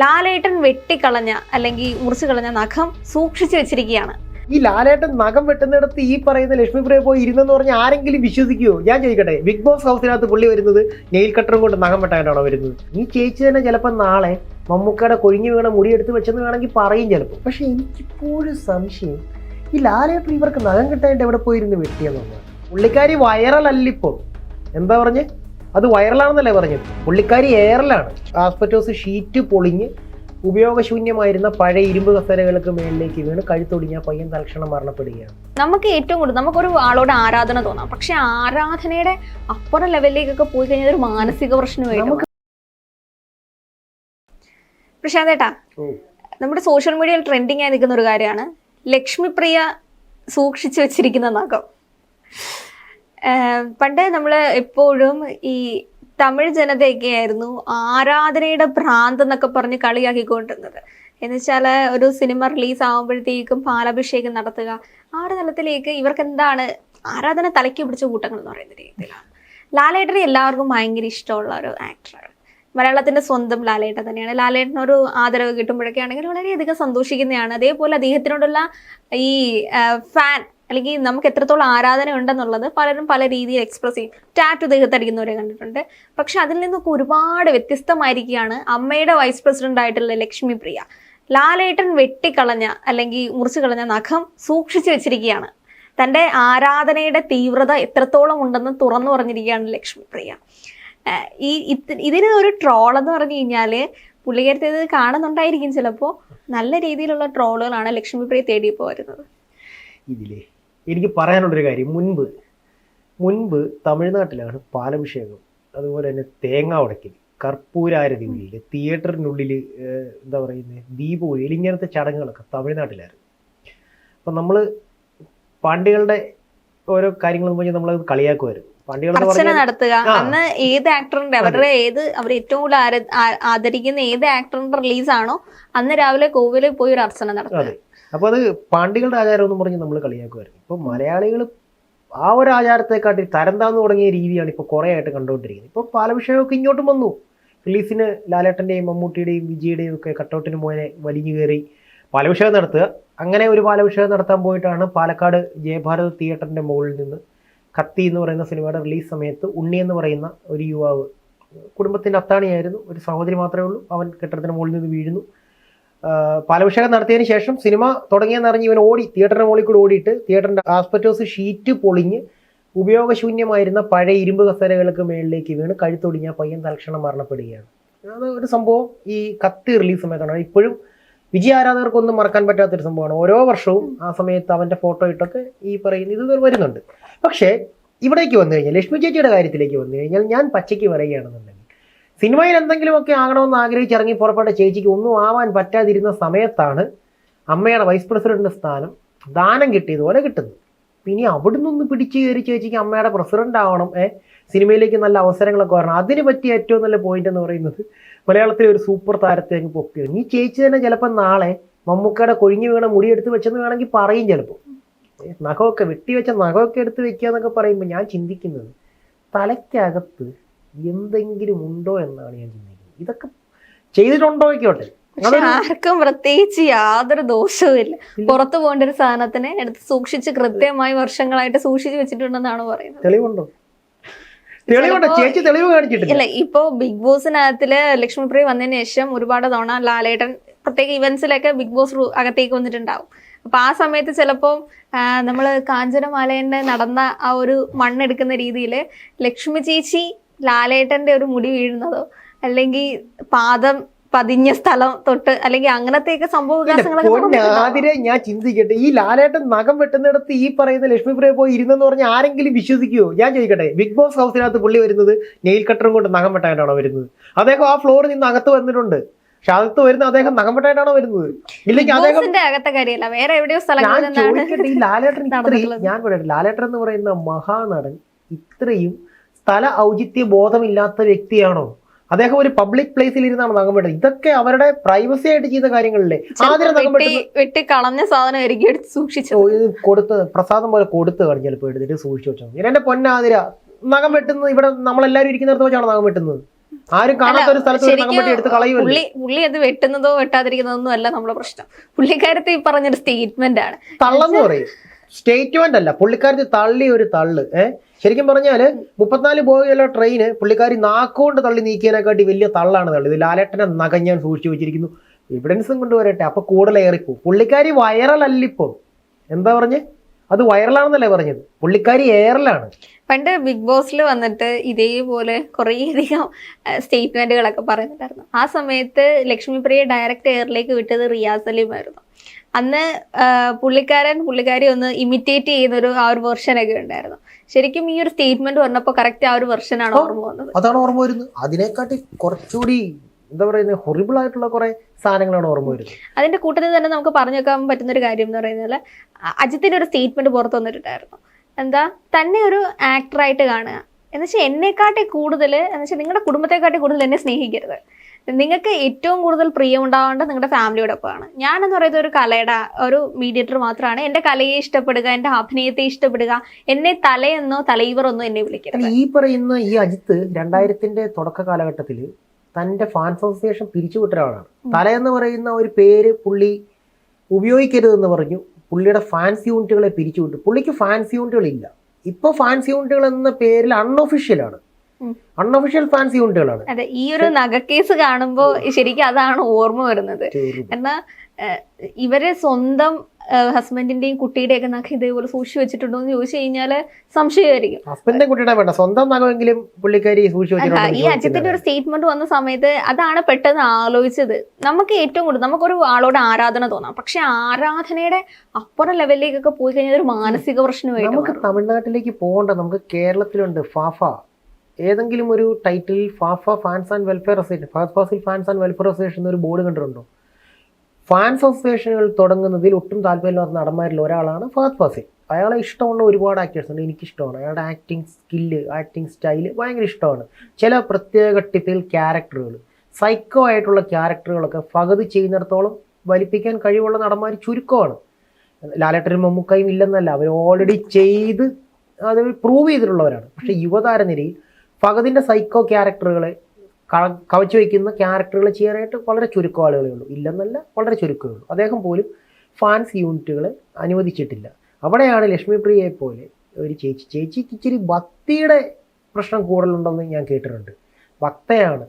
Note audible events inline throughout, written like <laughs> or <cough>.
ലാലേട്ടൻ വെട്ടിക്കളഞ്ഞ അല്ലെങ്കിൽ മുറിച്ചു കളഞ്ഞ നഖം സൂക്ഷിച്ചു വെച്ചിരിക്കുകയാണ്. ഈ ലാലേട്ടൻ നഖം വെട്ടുന്നിടത്ത് ഈ പറയുന്ന ലക്ഷ്മി പ്രിയ പോയി ഇരുന്നെന്ന് പറഞ്ഞ് ആരെങ്കിലും വിശ്വസിക്കുമോ ഞാൻ ചോദിക്കട്ടെ ബിഗ് ബോസ് ഹൗസിനകത്ത് പുള്ളി വരുന്നത് നെയിൽ കട്ടറും കൊണ്ട് നഖം വെട്ടാനാണോ വരുന്നത്? ഈ ചേച്ചി തന്നെ ചിലപ്പോൾ നാളെ മമ്മൂക്കയുടെ കൊഴിഞ്ഞു വീണ മുടിയെടുത്ത് വെച്ചെന്ന് വേണമെങ്കിൽ പറയും ചിലപ്പോൾ. പക്ഷെ എനിക്കിപ്പോഴും സംശയം ഈ ലാലേട്ടൻ ഇവർക്ക് നഖം കിട്ടാനായിട്ട് എവിടെ പോയിരുന്ന് വെട്ടിയെന്നുള്ളത് പുള്ളിക്കാരി വൈറലല്ലിപ്പോൾ എന്താ പറഞ്ഞ്? അത് വൈറലാണെന്നല്ലേ പറഞ്ഞത്. പുള്ളിക്കാരി എയറിലാണ് ആസ്പെറ്റോസ് ഷീറ്റ് പൊളിഞ്ഞ് ഉപയോഗശൂന്യമായിരുന്ന പഴയ ഇരുമ്പ് കസേരകൾക്ക് മേളിലേക്ക് വീണ് കഴുത്തൊടിഞ്ഞ പയ്യൻ തൽക്ഷണം മരണപ്പെടുകയാണ്. നമുക്ക് ഏറ്റവും കൂടുതൽ നമുക്കൊരു ആളോട് ആരാധന തോന്നാം. പക്ഷെ ആരാധനയുടെ അപ്പുറം ലെവലിലേക്കൊക്കെ പോയി കഴിഞ്ഞാൽ ഒരു മാനസിക പ്രശ്നമായിട്ട് പ്രശാന്തേട്ടാ നമ്മുടെ സോഷ്യൽ മീഡിയയിൽ ട്രെൻഡിങ് ആയി നിൽക്കുന്ന ഒരു കാര്യമാണ് ലക്ഷ്മിപ്രിയ സൂക്ഷിച്ചു വെച്ചിരിക്കുന്ന നഖം. പണ്ട് നമ്മൾ എപ്പോഴും ഈ തമിഴ് ജനതയൊക്കെ ആയിരുന്നു ആരാധനയുടെ ഭ്രാന്ത് എന്നൊക്കെ പറഞ്ഞ് കളിയാക്കിക്കൊണ്ടിരുന്നത്. എന്ന് വെച്ചാൽ ഒരു സിനിമ റിലീസ് ആകുമ്പോഴത്തേക്കും പാലഭിഷേകം നടത്തുക ആ ഒരു തലത്തിലേക്ക് ഇവർക്ക് എന്താണ് ആരാധന തലയ്ക്ക് പിടിച്ച കൂട്ടങ്ങൾ എന്ന് പറയുന്ന രീതിയിലാണ്. ലാലേട്ടനെ എല്ലാവർക്കും ഭയങ്കര ഇഷ്ടമുള്ള ഒരു ആക്ടറാണ് മലയാളത്തിന്റെ സ്വന്തം ലാലേട്ടൻ തന്നെയാണ്. ലാലേട്ടന് ഒരു ആദരവ് കിട്ടുമ്പോഴൊക്കെ ആണെങ്കിൽ വളരെയധികം സന്തോഷിക്കുന്നതാണ്. അതേപോലെ അദ്ദേഹത്തിനോടുള്ള ഈ ഫാൻ അല്ലെങ്കിൽ നമുക്ക് എത്രത്തോളം ആരാധന ഉണ്ടെന്നുള്ളത് പലരും പല രീതിയിൽ എക്സ്പ്രസ് ചെയ്യും. ടാറ്റു ദേഹത്തടിക്കുന്നവരെ കണ്ടിട്ടുണ്ട്. പക്ഷെ അതിൽ നിന്നൊക്കെ ഒരുപാട് വ്യത്യസ്തമായിരിക്കുകയാണ് അമ്മയുടെ വൈസ് പ്രസിഡന്റ് ആയിട്ടുള്ള ലക്ഷ്മി പ്രിയ. ലാലേട്ടൻ വെട്ടിക്കളഞ്ഞ അല്ലെങ്കിൽ മുറിച്ചു കളഞ്ഞ നഖം സൂക്ഷിച്ചു വെച്ചിരിക്കുകയാണ്. തന്റെ ആരാധനയുടെ തീവ്രത എത്രത്തോളം ഉണ്ടെന്ന് തുറന്നു പറഞ്ഞിരിക്കുകയാണ് ലക്ഷ്മി പ്രിയ. ഈ ഇത് ഇതിന് ഒരു ട്രോൾ എന്ന് പറഞ്ഞു കഴിഞ്ഞാൽ പുള്ളിക്കാരത്തെ ഇത് കാണുന്നുണ്ടായിരിക്കും ചിലപ്പോൾ. നല്ല രീതിയിലുള്ള ട്രോളുകളാണ് ലക്ഷ്മി പ്രിയ തേടിയപ്പോൾ വരുന്നത് ഇതിലേ എനിക്ക് പറയാനുള്ളൊരു കാര്യം. മുൻപ് മുൻപ് തമിഴ്നാട്ടിലാണ് പാലഭിഷേകം അതുപോലെ തന്നെ തേങ്ങ ഉടക്കൽ കർപ്പൂരാരതി ഉള്ളിൽ തിയേറ്ററിനുള്ളിൽ എന്താ പറയുന്നത് ദീപ ഒഴിയൽ ഇങ്ങനത്തെ ചടങ്ങുകളൊക്കെ തമിഴ്നാട്ടിലായിരുന്നു അപ്പം നമ്മൾ പാണ്ഡ്യകളുടെ ഓരോ കാര്യങ്ങളും കഴിഞ്ഞാൽ നമ്മളത് കളിയാക്കുമായിരുന്നു അർച്ചന നടത്തുക. അന്ന് ഏത് ആക്ടറിന്റെ അവരുടെ ഏത് അവർ ഏറ്റവും കൂടുതൽ ആദരിക്കുന്ന ഏത് ആക്ടറിന്റെ റിലീസാണോ അന്ന് രാവിലെ കോവിലിൽ പോയി ഒരു അർച്ചന നടത്തുക. അപ്പൊ അത് പാണ്ഡികളുടെ ആചാരം എന്ന് പറഞ്ഞ് നമ്മൾ കളിയാക്കുമായിരുന്നു ഇപ്പൊ മലയാളികൾ ആ ഒരു ആചാരത്തെക്കാട്ടി തരം താന്നു തുടങ്ങിയ രീതിയാണ് ഇപ്പൊ കുറെ ആയിട്ട് കണ്ടുകൊണ്ടിരിക്കുന്നത്. ഇപ്പൊ പാലഭിഷേകമൊക്കെ ഇങ്ങോട്ടും വന്നു. റിലീസിന് ലാലേട്ടന്റെയും മമ്മൂട്ടിയുടെയും വിജയുടെയും ഒക്കെ കട്ടൗട്ടിന് മോനെ വലിഞ്ഞു കയറി പാലഭിഷേകം നടത്തുക. അങ്ങനെ ഒരു പാലഭിഷേകം നടത്താൻ പോയിട്ടാണ് പാലക്കാട് ജയഭാരത് തിയേറ്ററിന്റെ മുകളിൽ നിന്ന് കത്തി എന്ന് പറയുന്ന സിനിമയുടെ റിലീസ് സമയത്ത് ഉണ്ണി എന്ന് പറയുന്ന ഒരു യുവാവ് കുടുംബത്തിന്റെ അത്താണിയായിരുന്നു. ഒരു സഹോദരി മാത്രമേ ഉള്ളൂ. അവൻ കെട്ടിടത്തിന് മുകളിൽ നിന്ന് വീഴുന്നു. പാലഭിഷേകം നടത്തിയതിന് ശേഷം സിനിമ തുടങ്ങിയെന്നറിഞ്ഞ് ഇവൻ ഓടി തിയേറ്ററിന് മുകളിൽ കൂടി ഓടിയിട്ട് തിയേറ്ററിന്റെ ആസ്പെറ്റോസ് ഷീറ്റ് പൊളിഞ്ഞ് ഉപയോഗശൂന്യമായിരുന്ന പഴയ ഇരുമ്പ് കസേരകൾക്ക് മേളിലേക്ക് വീണ് കഴുത്തൊടിഞ്ഞ പയ്യൻ തൽക്ഷണം മരണപ്പെടുകയാണ്. അത് ഒരു സംഭവം ഈ കത്തി റിലീസ് സമയത്താണ്. ഇപ്പോഴും വിജയ ആരാധകർക്കൊന്നും മറക്കാൻ പറ്റാത്തൊരു സംഭവമാണ്. ഓരോ വർഷവും ആ സമയത്ത് അവന്റെ ഫോട്ടോ ഇട്ടൊക്കെ ഈ പറയുന്ന ഇത് വരുന്നുണ്ട്. പക്ഷേ ഇവിടേക്ക് വന്നു കഴിഞ്ഞാൽ ലക്ഷ്മി ചേച്ചിയുടെ കാര്യത്തിലേക്ക് വന്നു കഴിഞ്ഞാൽ ഞാൻ പച്ചയ്ക്ക് പറയുകയാണെന്നുണ്ടെങ്കിൽ സിനിമയിൽ എന്തെങ്കിലുമൊക്കെ ആകണമെന്ന് ആഗ്രഹിച്ച് ഇറങ്ങി പുറപ്പെട്ട ചേച്ചിക്ക് ഒന്നും ആവാൻ പറ്റാതിരുന്ന സമയത്താണ് അമ്മയുടെ വൈസ് പ്രസിഡന്റ് സ്ഥാനം ദാനം കിട്ടിയതുപോലെ കിട്ടുന്നത്. ഇനി അവിടുന്ന് ഒന്ന് പിടിച്ചു കയറി ചേച്ചിക്ക് അമ്മയുടെ പ്രസിഡന്റ് ആവണം ഏ? സിനിമയിലേക്ക് നല്ല അവസരങ്ങളൊക്കെ വരണം. അതിന് പറ്റിയ ഏറ്റവും നല്ല പോയിന്റ് എന്ന് പറയുന്നത് മലയാളത്തിലെ ഒരു സൂപ്പർ താരത്തെ അങ്ങ് പൊക്കി ഈ ചേച്ചി തന്നെ ചിലപ്പോൾ നാളെ മമ്മൂക്കയുടെ കൊഴിഞ്ഞു വീണ മുടി മുടിയെടുത്ത് വെച്ചെന്ന് വേണമെങ്കിൽ പറയും ചിലപ്പോൾ നഖമൊക്കെ വെട്ടി വെച്ച നഖമൊക്കെ എടുത്ത് വെക്കുക എന്നൊക്കെ പറയുമ്പോൾ ഞാൻ ചിന്തിക്കുന്നത് തലയ്ക്കകത്ത് എന്തെങ്കിലും ഉണ്ടോ എന്നാണ് ഞാൻ ചിന്തിക്കുന്നത്. ഇതൊക്കെ ചെയ്തിട്ടുണ്ടോ ആയിക്കോട്ടെ പക്ഷെ ആർക്കും പ്രത്യേകിച്ച് യാതൊരു ദോഷവും ഇല്ല. പുറത്തു പോകേണ്ട ഒരു സാധനത്തിനെ എടുത്ത് സൂക്ഷിച്ച് കൃത്യമായി വർഷങ്ങളായിട്ട് സൂക്ഷിച്ച് വെച്ചിട്ടുണ്ടെന്നാണ് പറയുന്നത്. തെളിവുണ്ടോ? ചേച്ചി തെളിവ് കാണിച്ചിട്ടില്ല. ഇല്ല ഇപ്പോ ബിഗ് ബോസിനകത്തിൽ ലക്ഷ്മിപ്രിയ വന്നതിന് ശേഷം ഒരുപാട് തവണ ലാലേട്ടൻ പ്രത്യേക ഇവന്റ്സിലൊക്കെ ബിഗ് ബോസ് അകത്തേക്ക് വന്നിട്ടുണ്ടാവും. അപ്പൊ ആ സമയത്ത് ചിലപ്പോൾ നമ്മൾ കാഞ്ചനമാലേന്റെ നടന്ന ആ ഒരു മണ്ണെടുക്കുന്ന രീതിയിൽ ലക്ഷ്മി ചേച്ചി ലാലേട്ടന്റെ ഒരു മുടി വീഴുന്നതോ അല്ലെങ്കിൽ പാദം പതിഞ്ഞ സ്ഥലം തൊട്ട് അല്ലെങ്കിൽ അങ്ങനത്തെയൊക്കെ സംഭവ വികാസങ്ങളൊക്കെ ഞാൻ ചിന്തിക്കട്ടെ. ഈ ലാലേട്ടൻ നഖം വെട്ടുന്നിടത്ത് ഈ പറയുന്ന ലക്ഷ്മി പ്രിയ പോയി ഇരുന്നെന്ന് പറഞ്ഞ ആരെങ്കിലും വിശ്വസിക്കുമോ ഞാൻ ചോദിക്കട്ടെ ബിഗ് ബോസ് ഹൗസിനകത്ത് പുള്ളി വരുന്നത് നെയിൽ കട്ടറും കൊണ്ട് നഖം വെട്ടാനാണോ വരുന്നത്? അദ്ദേഹം ആ ഫ്ലോറിൽ നിന്ന് അകത്ത് വന്നിട്ടുണ്ട്. പക്ഷെ അകത്ത് വരുന്ന അദ്ദേഹം നഖം വെട്ടാനാണോ വരുന്നത്? ഇല്ലെങ്കിൽ അദ്ദേഹം അകത്തെ കാര്യമല്ല വേറെ എവിടെയോ സ്ഥലങ്ങളിൽ ഈ ലാലേട്ടൻ <laughs> ഞാൻ പറയട്ടെ ലാലേട്ടൻ എന്ന് പറയുന്ന മഹാനടൻ ഇത്രയും സ്ഥല ഔചിത്യ ബോധമില്ലാത്ത വ്യക്തിയാണോ? അദ്ദേഹം ഒരു പബ്ലിക് പ്ലേസിൽ ഇരുന്നാണ് നഖം വെട്ടുന്നത് ഇതൊക്കെ അവരുടെ പ്രൈവസി ആയിട്ട് ചെയ്ത കാര്യങ്ങളല്ലേ? ആദ്യം നഖം വെട്ടി കളഞ്ഞ സാധനം എടുത്ത് സൂക്ഷിച്ചു ഇത് കൊടുത്ത് പ്രസാദം പോലെ കൊടുത്ത് കാണും ചിലപ്പോൾ എടുത്തിട്ട് സൂക്ഷിച്ചു വെച്ചാൽ എന്റെ പൊന്നാതിര നഖം വെട്ടുന്നത് ഇവിടെ നമ്മളെല്ലാരും ഇരിക്കുന്നിടത്ത് വെച്ചാണ് നഖം വെട്ടുന്നത്? ആരും കാണാത്ത ഒരു സ്ഥലത്ത് നഖം വെട്ടി എടുത്ത് കളയുമല്ലോ? പുള്ളി അത് വെട്ടുന്നതോ വെട്ടാതിരിക്കുന്നതൊന്നും അല്ല നമ്മളെ പ്രശ്നം. പുള്ളിക്കാരത്തെ ഈ പറഞ്ഞൊരു സ്റ്റേറ്റ്മെന്റ് ആണ്. തള്ളെന്ന് പറയും. സ്റ്റേറ്റ്മെന്റ് അല്ല. പുള്ളിക്കാരത്തി തള്ളി ഒരു തള്ള്. ഏഹ് ശരിക്കും പറഞ്ഞാൽ മുപ്പത്തിനാല് പോയുള്ള ട്രെയിന് പുള്ളിക്കാരി നാക്കുകൊണ്ട് തള്ളി നീക്കിയതിനെക്കാട്ടി വലിയ തള്ളാണ് തള്ളി. ഇത് ലാലേട്ടനെ നഖം ഞാൻ സൂക്ഷിച്ചു വെച്ചിരിക്കുന്നു. എവിഡൻസും കൊണ്ടുവരട്ടെ. അപ്പൊ കൂടുതൽ ഏറിപ്പോവും. പുള്ളിക്കാരി വൈറലല്ലിപ്പോ എന്താ പറഞ്ഞേ? അത് വൈറലാണെന്നല്ലേ പറഞ്ഞത്? പുള്ളിക്കാരി എയറിലാണ് പണ്ട് ബിഗ് ബോസിൽ വന്നിട്ട് ഇതേപോലെ കുറേയധികം സ്റ്റേറ്റ്മെന്റുകളൊക്കെ പറയുന്നുണ്ടായിരുന്നു ആ സമയത്ത് ലക്ഷ്മിപ്രിയ ഡയറക്റ്റ് എയറിലേക്ക് വിട്ടത് റിയാസ് അന്ന് പുള്ളിക്കാരൻ പുള്ളിക്കാരി ഒന്ന് ഇമിറ്റേറ്റ് ചെയ്യുന്ന ഒരു ആ ഒരു വെർഷൻ ഒക്കെ ഉണ്ടായിരുന്നു. ശരിക്കും ഈ ഒരു സ്റ്റേറ്റ്മെന്റ് പറഞ്ഞപ്പോൾ കറക്റ്റ് ആ ഒരു വെർഷൻ ആണ് ഓർമ്മ വന്നത്. അതാണ് ഓർമ്മ വരുന്നത്. അതിനെക്കാട്ടി കുറച്ചുകൂടി എന്താ പറയുന്നത് ഹൊറിബിൾ ആയിട്ടുള്ള കുറെ സാധനങ്ങളാണ് ഓർമ്മ വരുന്നത്. അതിന്റെ കൂട്ടത്തിൽ തന്നെ നമുക്ക് പറഞ്ഞു വെക്കാൻ പറ്റുന്ന ഒരു കാര്യം എന്ന് പറയുന്നത് അജിത്തിന്റെ ഒരു സ്റ്റേറ്റ്മെന്റ് പുറത്തു വന്നിട്ടുണ്ടായിരുന്നു. എന്താ തന്നെ ഒരു ആക്ടറായിട്ട് കാണുക. എന്ന് വെച്ചാൽ എന്നെക്കാട്ടി കൂടുതൽ എന്ന് വെച്ചാൽ നിങ്ങളുടെ കുടുംബത്തെക്കാട്ടി കൂടുതൽ എന്നെ സ്നേഹിക്കരുത്. നിങ്ങൾക്ക് ഏറ്റവും കൂടുതൽ പ്രിയമുണ്ടാവേണ്ടത് നിങ്ങളുടെ ഫാമിലിയോടൊപ്പമാണ്. ഞാനെന്ന് പറയുന്നത് ഒരു കലയുടെ ഒരു മീഡിയേറ്റർ മാത്രമാണ്. എന്റെ കലയെ ഇഷ്ടപ്പെടുക എന്റെ അഭിനയത്തെ ഇഷ്ടപ്പെടുക എന്നെ തലയെന്നോ തലൈവറെന്നോ എന്നെ വിളിക്കരുത്. ഈ പറയുന്ന ഈ അജിത്ത് രണ്ടായിരത്തിന്റെ തുടക്ക കാലഘട്ടത്തിൽ തന്റെ ഫാൻ അസോസിയേഷൻ പിരിച്ചുവിട്ട ഒരാളാണ്. തല എന്ന് പറയുന്ന ഒരു പേര് പുള്ളി ഉപയോഗിക്കരുതെന്ന് പറഞ്ഞു. പുള്ളിയുടെ ഫാൻസ് യൂണിറ്റുകളെ പിരിച്ചുവിട്ടു പുള്ളിക്ക് ഫാൻസ് യൂണിറ്റുകൾ ഇപ്പൊ ഫാൻസ് യൂണിറ്റുകൾ എന്ന പേരിൽ അൺഒഫീഷ്യലാണ്. അൺഒഫീഷ്യൽ ഫാൻസ് യൂണിറ്റുകളാണ് അതെ ഈ ഒരു നഗക്കേസ് കാണുമ്പോൾ ശരിക്കും അതാണ് ഓർമ്മ വരുന്നത്. എന്നാ ഇവർ സ്വന്തം ഹസ്ബൻഡിന്റെയും കുട്ടിയുടെയൊക്കെ നഖം ഇതേപോലെ സൂക്ഷിച്ചു വെച്ചിട്ടുണ്ടോ എന്ന് ചോദിച്ചു കഴിഞ്ഞാൽ സംശയമായിരിക്കും. ഹസ്ബൻഡിന്റെ കുട്ടിയുടെ വേണ്ട. സ്വന്തം നഖമെങ്കിലും പുള്ളിക്കാരി ഈ അജിത്തിന്റെ ഒരു സ്റ്റേറ്റ്മെന്റ് വന്ന സമയത്ത് അതാണ് പെട്ടെന്ന് ആലോചിച്ചത്. നമുക്ക് ഏറ്റവും കൂടുതൽ നമുക്കൊരു ആളോട് ആരാധന തോന്നാം. പക്ഷെ ആരാധനയുടെ അപ്പുറം ലെവലിലേക്കൊക്കെ പോയി കഴിഞ്ഞാൽ ഒരു മാനസിക പ്രശ്നമായിട്ട് നമുക്ക് തമിഴ്നാട്ടിലേക്ക് പോകണ്ട. നമുക്ക് കേരളത്തിലുണ്ട് ഫാഫ. ഏതെങ്കിലും ഒരു title Fafa fans and welfare association fast Faasil fans and welfare association എന്നൊരു ബോർഡ് കണ്ടിട്ടുണ്ടോ? ഫാൻസ് അസോസിയേഷനുകൾ തുടങ്ങുന്നതിൽ ഒട്ടും താല്പര്യമില്ലാത്ത നടന്മാരിൽ ഒരാളാണ് ഫഹദ് ഫാസിൽ. അയാളെ ഇഷ്ടമുള്ള ഒരുപാട് ആക്ടേഴ്സ് ഉണ്ട്. എനിക്കിഷ്ടമാണ്. അയാളുടെ ആക്ടിങ് സ്കില്ല് ആക്ടിങ് സ്റ്റൈൽ ഭയങ്കര ഇഷ്ടമാണ്. ചില പ്രത്യേക ഘട്ടത്തിൽ ക്യാരക്ടറുകൾ സൈക്കോ ആയിട്ടുള്ള ക്യാരക്ടറുകളൊക്കെ ഫഹദ് ചെയ്യുന്നിടത്തോളം വലിപ്പിക്കാൻ കഴിവുള്ള നടന്മാർ ചുരുക്കമാണ്. ലാലേട്ടനും മമ്മൂക്കയും ഇല്ലെന്നല്ല. അവർ ഓൾറെഡി ചെയ്ത് അത് പ്രൂവ് ചെയ്തിട്ടുള്ളവരാണ്. പക്ഷേ യുവതാരനിരയിൽ നിരയിൽ ഫഹദിന്റെ സൈക്കോ ക്യാരക്ടറുകളെ കവച്ചു വയ്ക്കുന്ന ക്യാരക്ടറുകൾ ചെയ്യാനായിട്ട് വളരെ ചുരുക്കം ആളുകളേ ഉള്ളൂ. ഇല്ലെന്നല്ല വളരെ ചുരുക്കമേ ഉള്ളൂ. അദ്ദേഹം പോലും ഫാൻസ് യൂണിറ്റുകൾ അനുവദിച്ചിട്ടില്ല. അവിടെയാണ് ലക്ഷ്മിപ്രിയയെ പോലെ ഒരു ചേച്ചി. ചേച്ചിക്ക് ഇച്ചിരി ഭക്തിയുടെ പ്രശ്നം കൂടുതലുണ്ടെന്ന് ഞാൻ കേട്ടിട്ടുണ്ട്. ഭക്തയാണ്.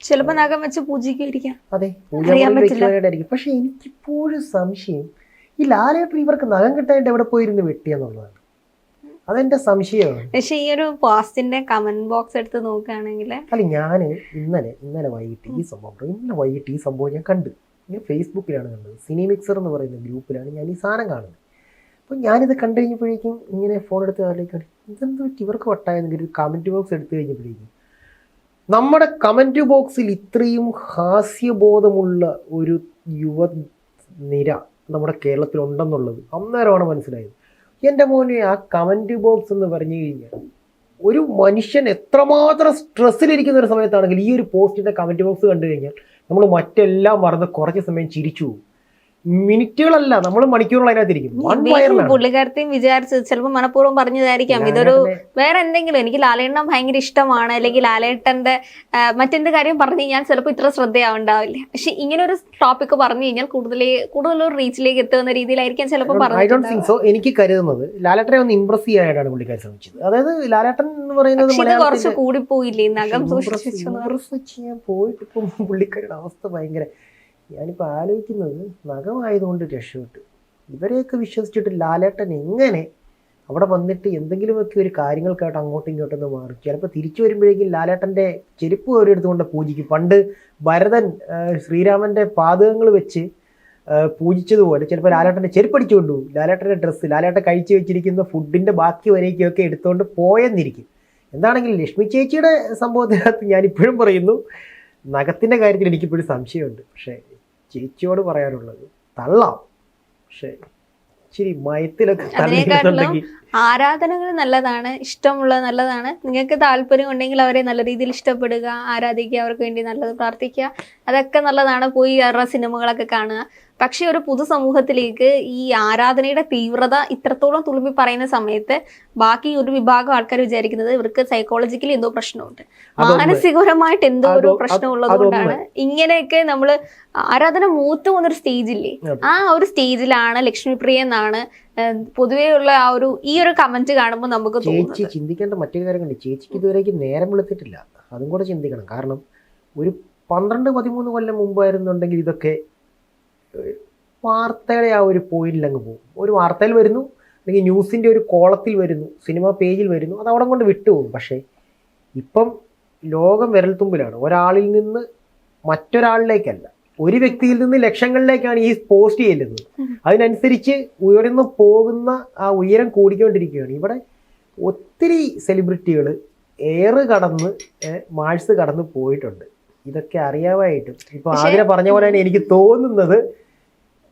ചിലപ്പോൾ നഗം വെച്ച് പൂജിക്കായിരിക്കാം. അതെ. പക്ഷേ പക്ഷെ എനിക്കിപ്പോഴും സംശയം ഈ ലാലേട്ടൻ ഇവർക്ക് നഖം കിട്ടാനായിട്ട് എവിടെ പോയിരുന്ന് വെട്ടിയെന്നുള്ളതാണ് അതെന്റെ സംശയമാണ്. പക്ഷെ ഈ ഒരു പോസ്റ്റിന്റെ കമന്റ് ബോക്സ് എടുത്ത് നോക്കുകയാണെങ്കിൽ അല്ല ഞാൻ ഇന്നലെ ഇന്നലെ വൈകിട്ട് ഈ സംഭവം? ഇന്നലെ വൈകിട്ട് ഈ സംഭവം ഞാൻ കണ്ടു. ഞാൻ ഫേസ്ബുക്കിലാണ് കണ്ടത്. സിനിമിക്സർ എന്ന് പറയുന്ന ഗ്രൂപ്പിലാണ് ഞാൻ ഈ സാധനം കാണുന്നത്. അപ്പോൾ ഞാനിത് കണ്ടു കഴിഞ്ഞപ്പോഴേക്കും ഇങ്ങനെ ഫോൺ എടുത്ത് അതിലേക്ക് ഇതെന്ത് ഇവർക്ക് വട്ടായെന്നെങ്കിൽ ഒരു കമന്റ് ബോക്സ് എടുത്തു കഴിഞ്ഞപ്പോഴേക്കും. നമ്മുടെ കമന്റ് ബോക്സിൽ ഇത്രയും ഹാസ്യബോധമുള്ള ഒരു യുവ നിര നമ്മുടെ കേരളത്തിൽ ഉണ്ടെന്നുള്ളത് അന്നേരമാണ് മനസ്സിലായത്. എന്റെ മോനെ ആ കമന്റ് ബോക്സ് എന്ന് പറഞ്ഞു കഴിഞ്ഞാൽ ഒരു മനുഷ്യൻ എത്രമാത്രം സ്ട്രെസ്സിലിരിക്കുന്ന ഒരു സമയത്താണെങ്കിൽ ഈ ഒരു പോസ്റ്റിന്റെ കമന്റ് ബോക്സ് കണ്ടു കഴിഞ്ഞാൽ നമ്മൾ മറ്റെല്ലാം മറന്ന് കുറച്ച് സമയം ചിരിച്ചു പോകും. മിനിറ്റുകളല്ല നമ്മൾ മണിക്കൂറുകൾ അതിനകത്തിരിക്കും. പുള്ളിക്കാരത്തെയും വിചാരിച്ച് ചിലപ്പോൾ മനഃപൂർവം പറഞ്ഞതായിരിക്കാം. ഇതൊരു വേറെ എന്തെങ്കിലും എനിക്ക് ലാലേട്ടനെ ഭയങ്കര ഇഷ്ടമാണ് അല്ലെങ്കിൽ ലാലേട്ടന്റെ മറ്റെന്ത് കാര്യം പറഞ്ഞു ഞാൻ ചിലപ്പോൾ ഇത്ര ശ്രദ്ധയാവുണ്ടാവില്ല. പക്ഷെ ഇങ്ങനെ ഒരു ടോപ്പിക് പറഞ്ഞു കഴിഞ്ഞാൽ കൂടുതൽ കൂടുതൽ ഒരു റീച്ചിലേക്ക് എത്തുന്ന രീതിയിലായിരിക്കാം ചിലപ്പോൾ സോ എനിക്ക് കരുതുന്നത് ലാലേട്ടനെ ഒന്ന് ഇംപ്രസ് ചെയ്യാനായിട്ടാണ് പുള്ളിക്കാരി ശ്രമിച്ചത്. അതായത് ലാലേട്ടൻ എന്ന് പറയുന്നത് കുറച്ച് കൂടി കൂടിപ്പോയില്ലേ നഗം സൂക്ഷിച്ചു പറഞ്ഞു. പോയിട്ട് പുള്ളിക്കാരുടെ അവസ്ഥ ഭയങ്കര ഞാനിപ്പോൾ ആലോചിക്കുന്നത് നഖമായതുകൊണ്ട് രക്ഷപ്പെട്ടു. ഇവരെയൊക്കെ വിശ്വസിച്ചിട്ട് ലാലേട്ടൻ എങ്ങനെ അവിടെ വന്നിട്ട് എന്തെങ്കിലുമൊക്കെ ഒരു കാര്യങ്ങൾക്കായിട്ട് അങ്ങോട്ടും ഇങ്ങോട്ടും ഒന്ന് മാറും? ചിലപ്പോൾ തിരിച്ചു വരുമ്പോഴേക്കും ലാലേട്ടന്റെ ചെരുപ്പ് ഒരു എടുത്തുകൊണ്ട് പൂജിക്കും. പണ്ട് ഭരതൻ ശ്രീരാമന്റെ പാതകങ്ങൾ വെച്ച് പൂജിച്ചതുപോലെ ചിലപ്പോൾ ലാലേട്ടന്റെ ചെരുപ്പ് അടിച്ചു കൊണ്ടുപോകും ലാലേട്ടന്റെ ഡ്രസ്സ് ലാലേട്ടൻ കഴിച്ചു വെച്ചിരിക്കുന്ന ഫുഡിന്റെ ബാക്കി വരേക്കൊക്കെ എടുത്തുകൊണ്ട് പോയെന്നിരിക്കും. എന്താണെങ്കിലും ലക്ഷ്മി ചേച്ചിയുടെ സംഭവത്തിനകത്ത് ഞാനിപ്പോഴും പറയുന്നു നഖത്തിന്റെ കാര്യത്തിൽ എനിക്കിപ്പോഴും സംശയമുണ്ട്. പക്ഷേ ചേച്ചിയോട് പറയാനുള്ളത് തള്ളാം. പക്ഷേ ഇച്ചിരി മയത്തിലൊക്കെ തള്ളിയിട്ടുണ്ടെങ്കിൽ ആരാധനകൾ നല്ലതാണ് ഇഷ്ടമുള്ളത് നല്ലതാണ്. നിങ്ങൾക്ക് താല്പര്യം ഉണ്ടെങ്കിൽ അവരെ നല്ല രീതിയിൽ ഇഷ്ടപ്പെടുക ആരാധിക്കുക അവർക്ക് വേണ്ടി നല്ലത് പ്രാർത്ഥിക്കുക. അതൊക്കെ നല്ലതാണ്. പോയി അവരുടെ സിനിമകളൊക്കെ കാണുക. പക്ഷെ ഒരു പൊതുസമൂഹത്തിലേക്ക് ഈ ആരാധനയുടെ തീവ്രത ഇത്രത്തോളം തുളുമ്പി പറയുന്ന സമയത്ത് ബാക്കി ഒരു വിഭാഗം ആൾക്കാർ വിചാരിക്കുന്നത് ഇവർക്ക് സൈക്കോളജിക്കലി എന്തോ പ്രശ്നമുണ്ട്. മാനസികപരമായിട്ട് എന്തോ ഒരു പ്രശ്നം ഉള്ളതുകൊണ്ടാണ് കൊണ്ടാണ് ഇങ്ങനെയൊക്കെ നമ്മൾ ആരാധന മൂത്ത് പോകുന്നൊരു സ്റ്റേജില്ലേ. ആ ഒരു സ്റ്റേജിലാണ് ലക്ഷ്മിപ്രിയ എന്നാണ് പൊതുവേ ഉള്ള ആ ഒരു ഈ ഒരു കമന്റ് കാണുമ്പോൾ നമുക്ക് ചേച്ചി ചിന്തിക്കേണ്ട മറ്റൊരു കാര്യങ്ങളുണ്ട് ചേച്ചിക്ക് ഇതുവരേക്ക് നേരം വെളുത്തിട്ടില്ല. അതും കൂടെ ചിന്തിക്കണം. കാരണം ഒരു പന്ത്രണ്ട് പതിമൂന്ന് കൊല്ലം മുമ്പായിരുന്നുണ്ടെങ്കിൽ ഇതൊക്കെ വാർത്തയുടെ ആ ഒരു പോയിന്റിൽ അങ്ങ് പോകും. ഒരു വാർത്തയിൽ വരുന്നു അല്ലെങ്കിൽ ന്യൂസിന്റെ ഒരു കോളത്തിൽ വരുന്നു സിനിമ പേജിൽ വരുന്നു അത് അവിടെ കൊണ്ട് വിട്ടുപോകും പക്ഷേ ഇപ്പം ലോകം വിരൽത്തുമ്പിലാണ് ഒരാളിൽ നിന്ന് മറ്റൊരാളിലേക്കല്ല ഒരു വ്യക്തിയിൽ നിന്ന് ലക്ഷങ്ങളിലേക്കാണ് ഈ പോസ്റ്റ് ചെല്ലുന്നത്. അതിനനുസരിച്ച് ഉയർന്നു പോകുന്ന ആ ഉയരം കൂടിക്കൊണ്ടിരിക്കുകയാണ്. ഇവിടെ ഒത്തിരി സെലിബ്രിറ്റികൾ ഏറ് കടന്ന് മാഴ്സ് കടന്ന് പോയിട്ടുണ്ട്. ഇതൊക്കെ അറിയാമായിട്ടും. ഇപ്പൊ ആദ്യം പറഞ്ഞ പോലെ തന്നെ എനിക്ക് തോന്നുന്നത്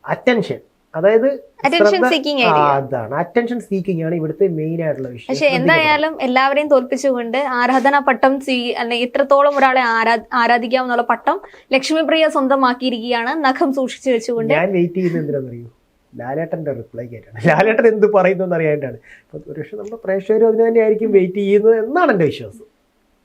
അറ്റൻഷൻ അതായത് അതാണ്. അറ്റൻഷൻ സീക്കിംഗ് ആണ് ഇവിടുത്തെ മെയിൻ ആയിട്ടുള്ള വിഷയം. പക്ഷെ എന്തായാലും എല്ലാവരെയും തോൽപ്പിച്ചുകൊണ്ട് ആരാധന പട്ടം അല്ലെങ്കിൽ ഇത്രത്തോളം ഒരാളെ ആരാ ആരാധിക്കാമെന്നുള്ള പട്ടം ലക്ഷ്മിപ്രിയ സ്വന്തമാക്കിയിരിക്കുകയാണ്. നഖം സൂക്ഷിച്ചു വെച്ചുകൊണ്ട്. ഞാൻ വെയിറ്റ് ചെയ്യുന്നത് എന്തിനാണെന്നറിയോ? ലാലേട്ടന്റെ റിപ്ലൈ കേട്ടാണ്. <laughs> ലാലേട്ടൻ എന്ത് പറയുന്നു അറിയാനായിട്ടാണ്. അപ്പൊ ഒരു പക്ഷെ നമ്മുടെ പ്രേക്ഷകരും അതിന് തന്നെയായിരിക്കും വെയിറ്റ് ചെയ്യുന്നത് എന്നാണ് എന്റെ വിശ്വാസം.